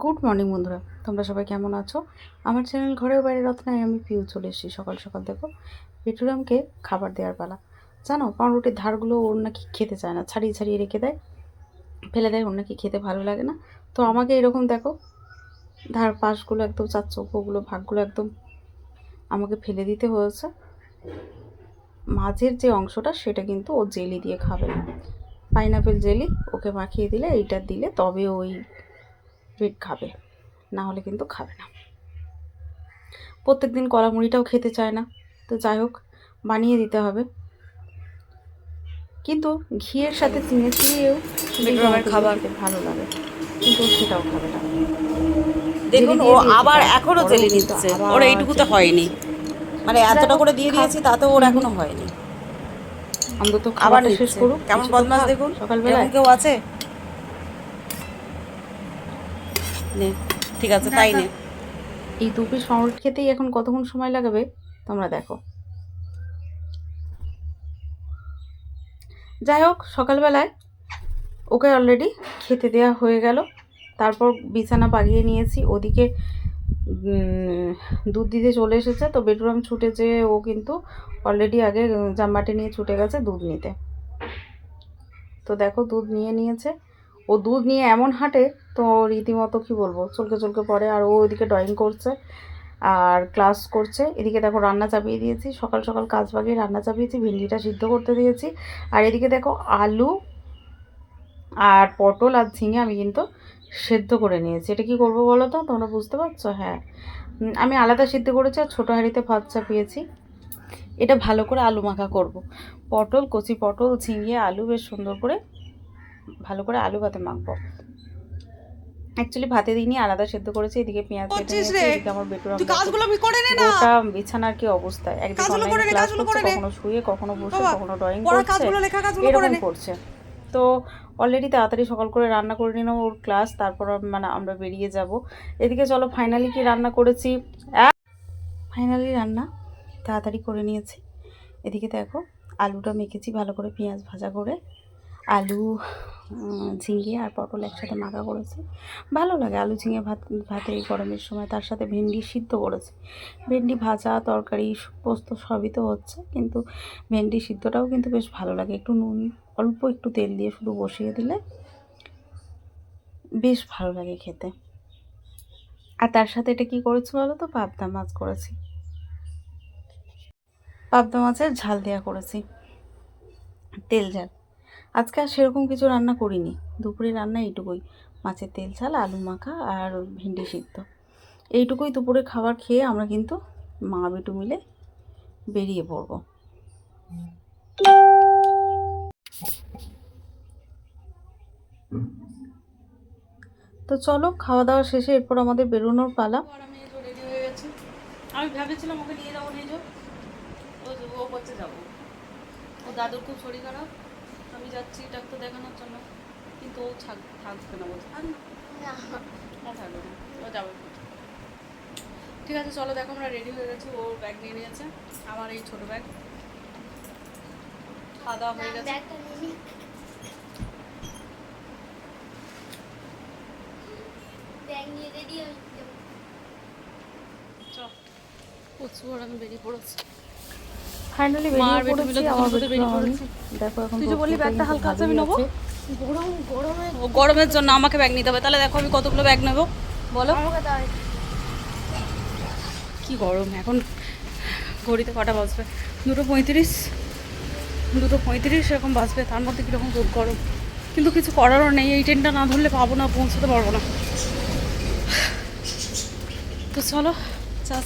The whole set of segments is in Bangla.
গুড মর্নিং বন্ধুরা, তোমরা সবাই কেমন আছো? আমার চ্যানেল ঘরেও বাইরে রত্নায় আমি পিউ চলে এসেছি, সকাল সকাল দেখো। পেটুরামকে খাবার দেওয়ার পালা। জানো, পাউরুটির ধারগুলো ওর নাকি খেতে চায় না, ছাড়িয়ে ছাড়িয়ে রেখে দেয়। ফেলে দেয়, ওর নাকি খেতে ভালো লাগে না। তো আমাকে এরকম দেখো, ধার পাশগুলো একদম, চার ভাগগুলো একদম আমাকে ফেলে দিতে হয়েছে। মাঝের যে অংশটা, সেটা কিন্তু ও জেলি দিয়ে খাবে পাইনাপেল জেলি ওকে মাখিয়ে দিলে, এইটা দিলে তবে ওই পেট খাবে না হলে কিন্তু খাবে না। প্রত্যেক দিন কলা মুড়িটাও খেতে চায় না তো যাই হোক বানিয়ে দিতে হবে। কিন্তু ঘিয়ের সাথে চিনে চিনিয়েও খাবার। ভালো লাগে কিন্তু ও সেটাও খাবে না। দেখুন ও আবার এখনও জেলি নিচ্ছে ওর এইটুকুতে জেলি হয়নি। মানে এতটা করে দিয়ে। দিয়েছি তাতে ওর এখনও হয়নি। অন্তত আবার খাবারটা শেষ করুক কেমন বদমাস দেখুন। সকালবেলা কেউ আছে? নে ঠিক আছে তাই নে। এই দু পিস পাউরুটি খেতেই এখন কতক্ষণ সময় লাগাবে? তোমরা দেখো। যাই হোক সকালবেলায় ওকে অলরেডি খেতে দেওয়া হয়ে গেল। তারপর বিছানা বাগিয়ে নিয়েছি। ওদিকে দুধ দিতে চলে এসেছে। তো বেডরুম ছুটে যে ও কিন্তু অলরেডি আগে জাম্বাটি নিয়ে ছুটে গেছে দুধ নিতে। তো দেখো দুধ নিয়ে নিয়েছে। ও দুধ নিয়ে এমন হাঁটে, তো রীতিমতো কি বলব, চলকে চলকে পড়ে আর ও ওইদিকে ড্রয়িং করছে আর ক্লাস করছে। এদিকে দেখো রান্না চাপিয়ে দিয়েছি, সকাল সকাল কাজ বাগিয়ে রান্না চাপিয়েছি, ভিন্ডিটা সিদ্ধ করতে দিয়েছি। আর এদিকে দেখো আলু আর পটল আর ঝিঙে আমি কিন্তু সেদ্ধ করে নিয়েছি। এটা কি করব বলো তো? তোমরা বুঝতে পারছ? হ্যাঁ। আমি আলাদা সিদ্ধ করেছি আর ছোটো হাঁড়িতে ভাত চাপিয়েছি। এটা ভালো করে আলু মাখা করব। পটল, কচি পটল, ঝিঙে, আলু বেশ সুন্দর করে ভালো করে আলু ভাতে মাখবো। অ্যাকচুয়ালি ভাতে দিইনি আলাদা সেদ্ধ করেছি এদিকে পেঁয়াজ কেটে নিয়েছি এদিকে আমার বেটুর কাজগুলো আমি করে নে না! গোটা বিছানার কি অবস্থা? একদিন কাজগুলো করে অনলাইন ক্লাস করছে করে নে। কখনো শুয়ে কখনো বসে কখনো ড্রয়িং করছে কাজগুলো লেখা কাজগুলো করে এরকম নে! করছে। তো অলরেডি তাড়াতাড়ি সকাল করে রান্না করে নিলাম ওর ক্লাস তারপর মানে আমরা বেরিয়ে যাব। এদিকে চলো ফাইনালি কি রান্না করেছি? ফাইনালি রান্না তাড়াতাড়ি করে নিয়েছি। এদিকে দেখো আলুটা মেখেছি ভালো করে পেঁয়াজ ভাজা করে। আলু ঝিঙে আর পটল একসাথে মাখা করেছি। ভালো লাগে আলু, ঝিঙে ভাত, ভাতে এই গরমের সময়। তার সাথে ভেন্ডি সিদ্ধ করেছি। ভেন্ডি ভাজা, তরকারি, পোস্ত সবই তো হচ্ছে, কিন্তু ভেন্ডি সিদ্ধটাও কিন্তু বেশ ভালো লাগে। একটু নুন, অল্প একটু তেল দিয়ে শুধু বসিয়ে দিলে বেশ ভালো লাগে খেতে। আর তার সাথে এটা কি করেছি বলো তো? পাবদা মাছ করেছি। পাবদা মাছের ঝাল দেওয়া করেছি। তেল ঝাল। আজকে আর সেরকম কিছু রান্না করিনি। দুপুরে রান্না এইটুকুই। মাছের তেল ঝাল আলু মাখা আর ভেন্ডি সিদ্ধ। এইটুকুই দুপুরে খাবার খেয়ে আমরা কিন্তু মা বেটু মিলে বেরিয়ে পড়ব। তো চলো খাওয়া দাওয়া শেষে এরপর আমাদের বেরোনোর পালা। আমি ভেবেছিলাম ওকে নিয়ে যাব, নিয়ে ও ও করতে যাব। ও দাদুর খুব শরীর খারাপ। আমি যাচ্ছি ডাক্তার দেখানোর জন্য। কিন্তু ও থাক থাকবে না বলছে না। থাকবে না। ও যাবে। ঠিক আছে চলো দেখো আমরা রেডি হয়ে গেছি। ও ব্যাগ নিয়ে নিয়েছে। আমার এই ছোট ব্যাগ খাওয়া দাওয়া হয়ে গেছে। চল প্রচুর আমি বেরিয়ে পড়েছি। ফাইনালি বেরিয়ে পড়েছি আমার বেরিয়ে পড়েছি। দেখো এখন তুই যে বললি ব্যাগটা হালকা আছে, আমি নেব? আছে। ও গরমের জন্য আমাকে ব্যাগ নিতে হবে। তাহলে দেখো আমি কতগুলো ব্যাগ নেব। বলো। কি গরম এখন ঘড়িতে কটা বাজবে? দুটো পঁয়ত্রিশ দুটো পঁয়ত্রিশ এরকম বাজবে তার মধ্যে কীরকম রোদ গরম? কিন্তু কিছু করারও নেই এই ট্রেনটা না ধরলে পাবো না পৌঁছতে পারব না। তো চলো চা।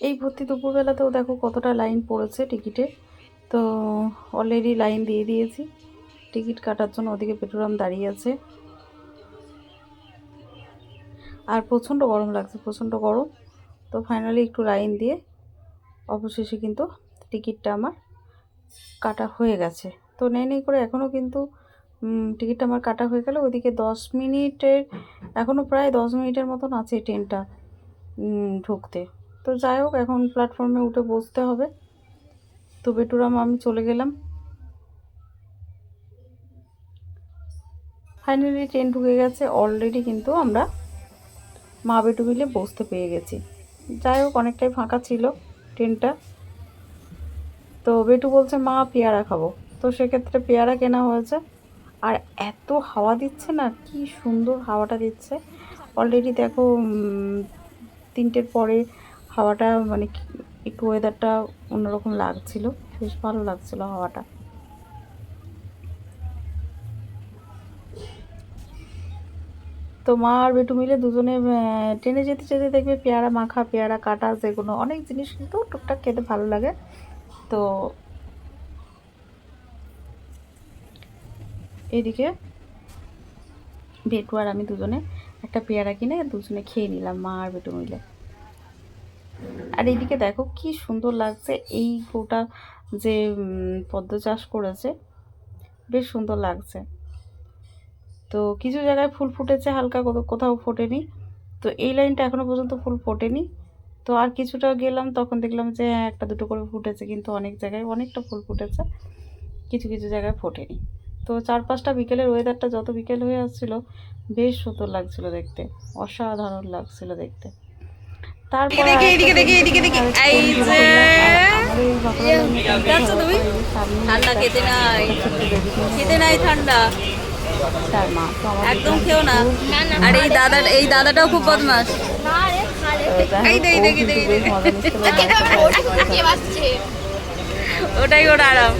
এই ভর্তি দুপুরবেলাতেও দেখো কতটা লাইন পড়েছে টিকিটে। তো অলরেডি লাইন দিয়ে দিয়েছি। টিকিট কাটার জন্য ওদিকে পেট্রোলাম দাঁড়িয়ে আছে। আর প্রচণ্ড গরম লাগছে, প্রচণ্ড গরম। তো ফাইনালি একটু লাইন দিয়ে অবশেষে কিন্তু টিকিটটা আমার কাটা হয়ে গেছে। তো নেই নেই করে এখনও কিন্তু টিকিটটা আমার কাটা হয়ে গেল। ওইদিকে দশ মিনিটের এখনও প্রায় দশ মিনিটের মতন আছে ট্রেনটা ঢুকতে। তো যাই হোক, এখন প্ল্যাটফর্মে উঠে বসতে হবে। তো বেটুরাম, আমি চলে গেলাম। ফাইনালি ট্রেন ঢুকে গেছে। অলরেডি কিন্তু আমরা মা বেটু মিলে বসতে পেয়ে গেছি। যাই হোক, অনেকটাই ফাঁকা ছিল ট্রেনটা তো বেটু বলছে, মা, পেয়ারা খাব। তো সেক্ষেত্রে পেয়ারা কেনা হয়েছে। আর এত হাওয়া দিচ্ছে না, কি সুন্দর হাওয়াটা দিচ্ছে। অলরেডি দেখো তিনটের পরে হাওয়াটা মানে একটু ওয়েদারটা অন্যরকম লাগছিল, বেশ ভালো লাগছিল হাওয়াটা। তো মা আর বেটু মিলে দুজনে ট্রেনে যেতে যেতে দেখবে পেয়ারা মাখা, পেয়ারা কাটা, যেগুলো, অনেক জিনিস কিন্তু টুকটাক খেতে ভালো লাগে। তো এদিকে বেটু আর আমি দুজনে একটা পেয়ারা কিনে দুজনে খেয়ে নিলাম, মা আর বেটু মিলে। আর এইদিকে দেখো কি সুন্দর লাগছে এই গোটা যে পদ্ম চাষ করেছে বেশ সুন্দর লাগছে। তো কিছু জায়গায় ফুল ফুটেছে হালকা কোথাও ফোটেনি। তো এই লাইনটা এখনও পর্যন্ত ফুল ফোটেনি। তো আর কিছুটা গেলাম তখন দেখলাম যে হ্যাঁ, একটা দুটো করে ফুটেছে কিন্তু অনেক জায়গায় অনেকটা ফুল ফুটেছে। কিছু কিছু জায়গায় ফোটেনি। তো চার পাঁচটা বিকেলের ওয়েদারটা যত বিকেল হয়ে আসছিল বেশ সুন্দর লাগছিল দেখতে অসাধারণ লাগছিল দেখতে। তারপর এদিকে, এদিকে, এদিকে, এদিকে, এদিকে। এই যে। তুমি? ঠান্ডা খেতে নাই। খেতে নাই। ঠান্ডা। একদম খেও না। আর এই দাদা এই দাদাটাও খুব বদমাস এই দেখি, দেখি, দেখি, দেখি। ওটাই ওটা আরাম।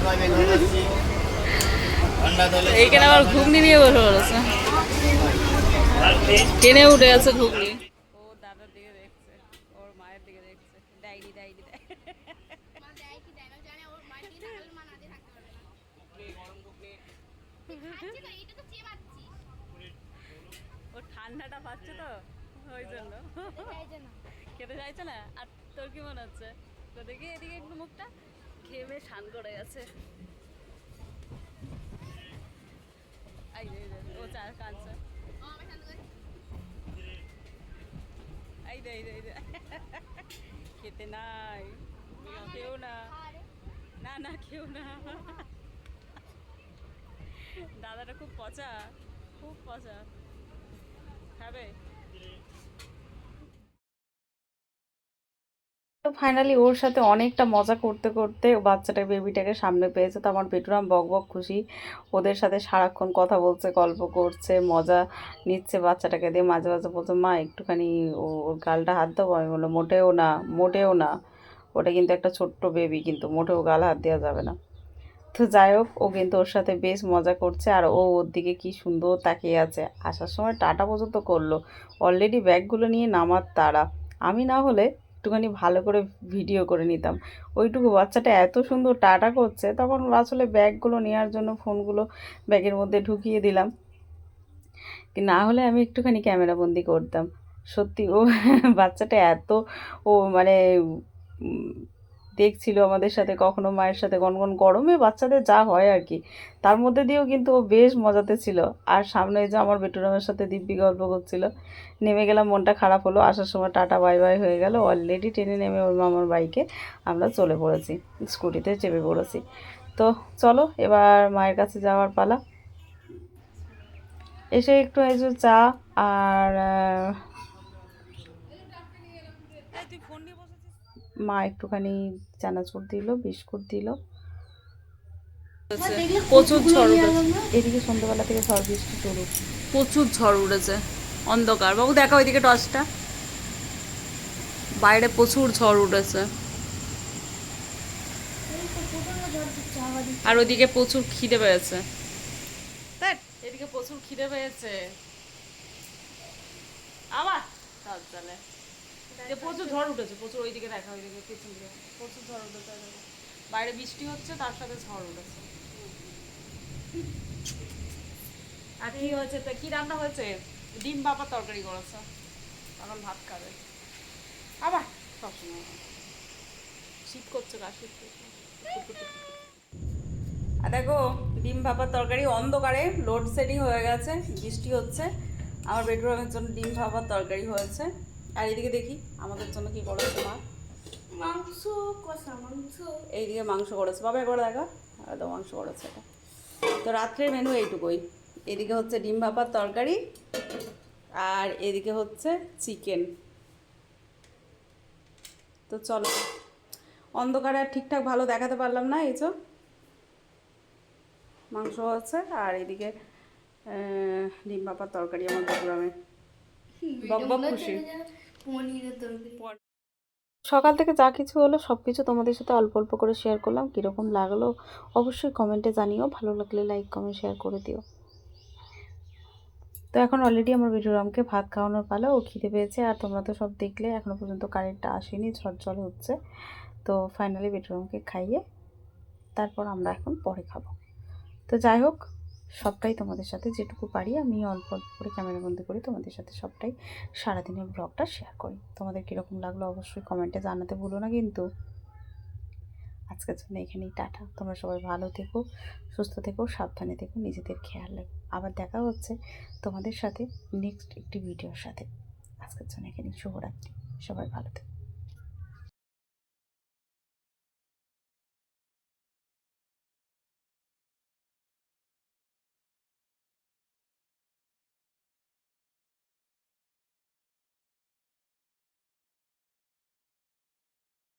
এইখানে আবার ঘুগনি নিয়ে বসে পড়েছে। টেনে উঠে গেছে ঘুগনি ও দাদার দিকে দেখছে ওর মায়ের দিকে দেখছে ডাইরি ডাইরি ও ঠান্ডাটা পাচ্ছে তো ওই জন্য খেতে চাইছে না? আর তোর কি মনে হচ্ছে? তো দেখি এদিকে একটু মুখটা ঘেমে শান করে গেছে। ও চা কাঁদছে এই যে, এই যে। খেতে নাই। কেউ না। না না কেউ না। দাদাটা খুব পচা খুব পচা। খাবে? তো ফাইনালি ওর সাথে অনেকটা মজা করতে করতে বাচ্চাটা বেবিটাকে সামনে পেয়েছে। তো আমার বেটুরাম বক বক খুশি। ওদের সাথে সারাক্ষণ কথা বলছে, গল্প করছে, মজা নিচ্ছে বাচ্চাটাকে দিয়ে। মাঝে মাঝে বলছে, মা, একটুখানি ওর গালটা হাত দেবো আমি বললাম, মোটেও না মোটেও না। ওটা কিন্তু একটা ছোট্ট বেবি কিন্তু মোটেও গাল হাত দেওয়া যাবে না। তো যাই হোক, ও কিন্তু ওর সাথে বেশ মজা করছে। আর ও ওর দিকে কি সুন্দর তাকিয়ে আছে। আসার সময় টাটা পর্যন্ত করল। অলরেডি ব্যাগগুলো নিয়ে নামার তারা আমি না হলে একটুখানি ভালো করে ভিডিও করে নিতাম। ওইটুকু বাচ্চাটা এত সুন্দর টাটা করছে, তখন আসলে ব্যাগগুলো নেওয়ার জন্য ফোনগুলো ব্যাগের মধ্যে ঢুকিয়ে দিলাম। না হলে আমি একটুখানি ক্যামেরা বন্দি করতাম। সত্যি, ও বাচ্চাটা এত, ও মানে দেখছিল আমাদের সাথে, কখনো মায়ের সাথে গনগন গরমে বাচ্চাদের যা হয় আর কি। তার মধ্যে দিয়েও কিন্তু ও বেশ মজাতে ছিল। আর সামনে যে আমার বেটুরামের সাথে দিব্যি গল্প করছিল, নেমে গেলাম, মনটা খারাপ হলো। আসার সময় টাটা, বাই বাই হয়ে গেল। অলরেডি ট্রেনে নেমে ওর মামার বাইকে আমরা চলে পড়েছি, স্কুটিতে চেপে পড়েছি। তো চলো, এবার মায়ের কাছে যাওয়ার পালা। এসে একটু এই যে চা আর আহ, তুই ফোন নিয়ে বসেছিস মা একটুখানি চানাচুর দিল বিস্কুট দিল। প্রচুর ঝড় এদিকে সন্ধ্যাবেলা থেকে ঝড় বৃষ্টি শুরু। প্রচুর ঝড় উঠেছে অন্ধকার। বাবু দেখা ওইদিকে টর্চটা বাইরে প্রচুর ঝড় উঠেছে আর ওইদিকে প্রচুর খিদে পেয়েছে। এদিকে প্রচুর খিদে পেয়েছে। আবার? তাহলে যে প্রচুর ঝড় উঠেছে, প্রচুর ওইদিকে দেখা, ওইদিকে পিছন দিকে। প্রচুর ঝড় উঠেছে বাইরে বৃষ্টি হচ্ছে, তার সাথে ঝড় উঠেছে। আর কি হয়েছে? তা কি রান্না হয়েছে? ডিম বাবা তরকারি করেছে। এখন ভাত খাবে। আবার সবসময়। শীত করছে গা শীত আর দেখো, ডিম ভাপার তরকারি অন্ধকারে লোডশেডিং হয়ে গেছে, বৃষ্টি হচ্ছে। আমার বেডরুমের জন্য ডিম ভাপার তরকারি হয়েছে। আর এদিকে দেখি আমাদের জন্য কি করেছে মা? মাংস কষা মাংস। এইদিকে মাংস করেছে। বাবা একবার দেখা। তো মাংস করেছে এটা। তো রাত্রের মেনু এইটুকুই। এদিকে হচ্ছে ডিম ভাপার তরকারি আর এদিকে হচ্ছে চিকেন তো চলো অন্ধকারে আর ঠিকঠাক ভালো দেখাতে পারলাম না এই তো মাংস হচ্ছে আর এদিকে ডিম ভাপার তরকারি আমার প্রোগ্রামে সকাল থেকে যা কিছু হলো সব কিছু তোমাদের সাথে অল্প অল্প করে শেয়ার করলাম কীরকম লাগল অবশ্যই কমেন্টে জানিও ভালো লাগলে লাইক কমেন্ট শেয়ার করে দিও। তো এখন অলরেডি আমার বিটুরামকে ভাত খাওয়ানোর পালা ও খিদে পেয়েছে আর তোমরা তো সব দেখলে এখনও পর্যন্ত কারেন্টটা আসেনি ঝড় হচ্ছে। তো ফাইনালি বিটুরামকে খাইয়ে তারপর আমরা এখন পরে খাব। তো যাই হোক সবটাই তোমাদের সাথে যেটুকু পারি, আমি অল্প অল্প করে ক্যামেরা বন্দি করি, তোমাদের সাথে সবটাই সারাদিনের ব্লগটা শেয়ার করি। তোমাদের কীরকম লাগল অবশ্যই কমেন্টে জানাতে ভুলো না কিন্তু। আজকের জন্য এখানেই টাটা। তোমরা সবাই ভালো থেকো, সুস্থ থেকো, সাবধানে থেকো, নিজেদের খেয়াল রাখো। আবার দেখা হচ্ছে তোমাদের সাথে নেক্সট একটি ভিডিওর সাথে। আজকের জন্য এখানেই শুভরাত্রি। সবাই ভালো থেকো।